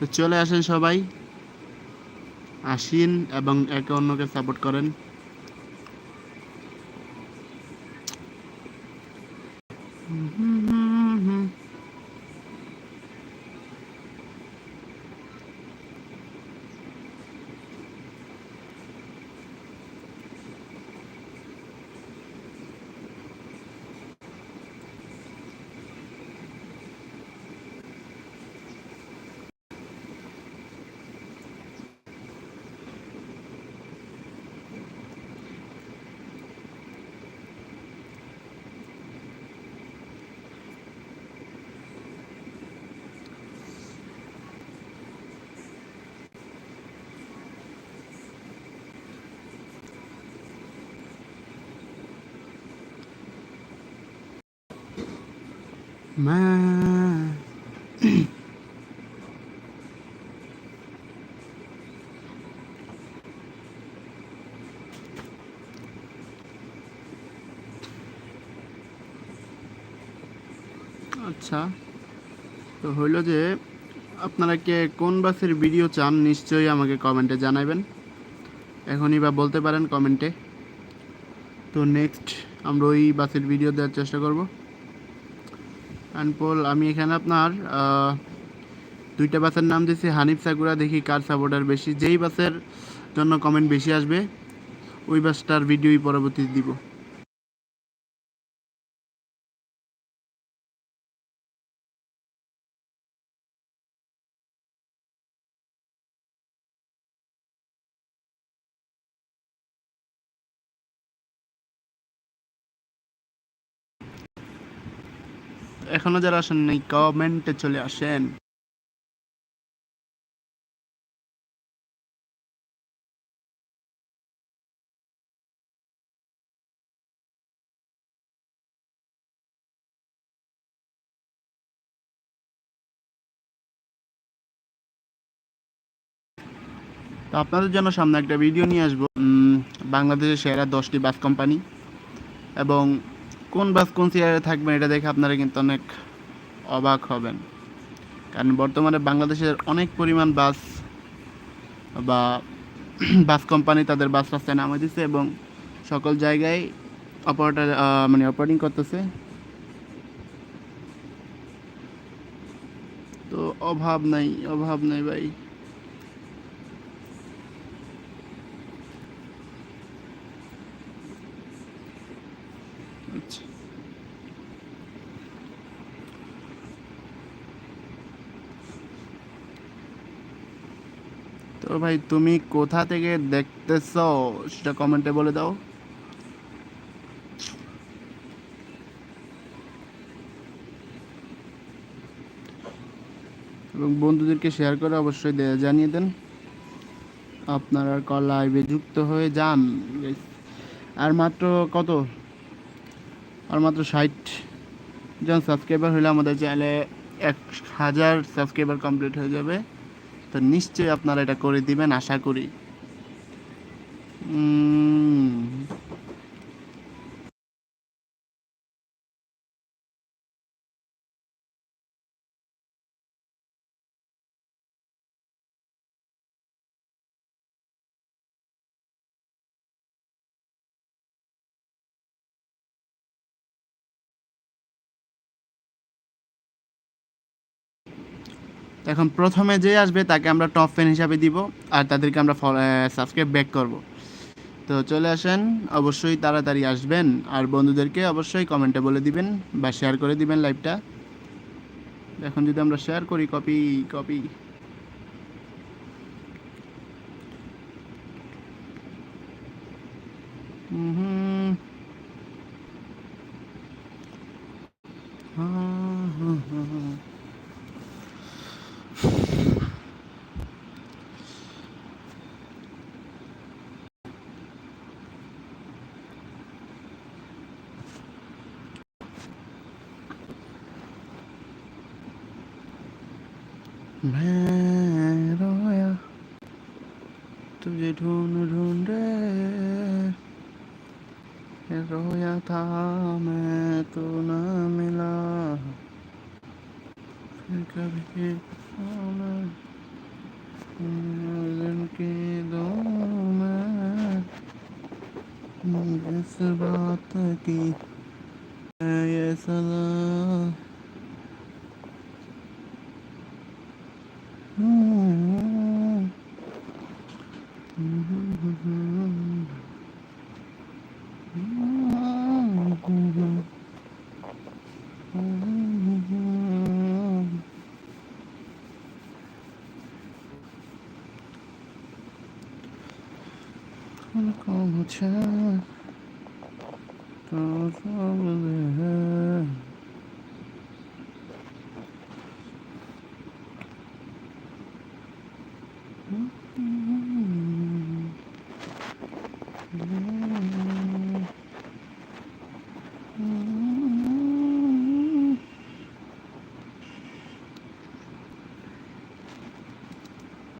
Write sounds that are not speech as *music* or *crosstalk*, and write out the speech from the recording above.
চলে আসেন সবাই। আসিন এবং একে অন্যকে সাপোর্ট করেন। আচ্ছা তো হইল যে আপনারা কে কোন বাসের ভিডিও চান নিশ্চয়ই আমাকে কমেন্টে জানাবেন। এখনই বা বলতে পারেন কমেন্টে। তো নেক্সট আমরা ওই বাসের ভিডিও দেওয়ার চেষ্টা করব। অ্যান্ডপোল আমি এখানে আপনার দুইটা বাসের নাম দিয়েছি, হানিফ সাগুরা, দেখি কার সাপোর্টার বেশি। যেই বাসের জন্য কমেন্ট বেশি আসবে, ওই বাসটার ভিডিওই পরবর্তীতে দিব। এখনও যারা আসেন নাই কমেন্টে চলে আসেন। তো আপনাদের জন্য সামনে একটা ভিডিও নিয়ে আসব। বাংলাদেশের সেরা দশটি বাস কোম্পানি এবং কোন বাস কোন চেয়ারে থাকবেন এটা দেখে আপনারা কিন্তু অনেক অবাক হবেন। কারণ বর্তমানে বাংলাদেশের অনেক পরিমাণ বাস বা *clears throat* বাস কোম্পানি তাদের বাস রাস্তায় নামে দিচ্ছে এবং সকল জায়গায় অপারেটার মানে অপারেটিং করতেছে। তো অভাব নাই অভাব নাই ভাই। আচ্ছা তো ভাই, তুমি কোথা থেকে দেখতেছ সেটা কমেন্টে বলে দাও। এবং বন্ধুদেরকে শেয়ার করে অবশ্যই জানিয়ে দেন। আপনারা লাইভে যুক্ত হয়ে যান। আর মাত্র কত? আর মাত্র ষাট জন সাবস্ক্রাইবার হলে আমাদের চ্যানেলে এক হাজার সাবস্ক্রাইবার কমপ্লিট হয়ে যাবে। তো নিশ্চয়ই আপনারা এটা করে দিবেন, আশা করি। এখন প্রথমে যে আসবে তাকে আমরা টপ ফ্যান হিসাবে দিব আর তাদেরকে আমরা সাবস্ক্রাইব ব্যাক করব। তো চলে আসেন, অবশ্যই তাড়াতাড়ি আসবেন আর বন্ধুদেরকে অবশ্যই কমেন্টে বলে দিবেন বা শেয়ার করে দিবেন লাইভটা এখন যদি আমরা শেয়ার করি কপি কপি হুম मैं रोया, तुझे ढूंढ ढूंढे। रोया था, मैं तो न मिला। फिर कभी के दो मैं। इस बात की ये सदा como child. Don't over there. Mm-hmm.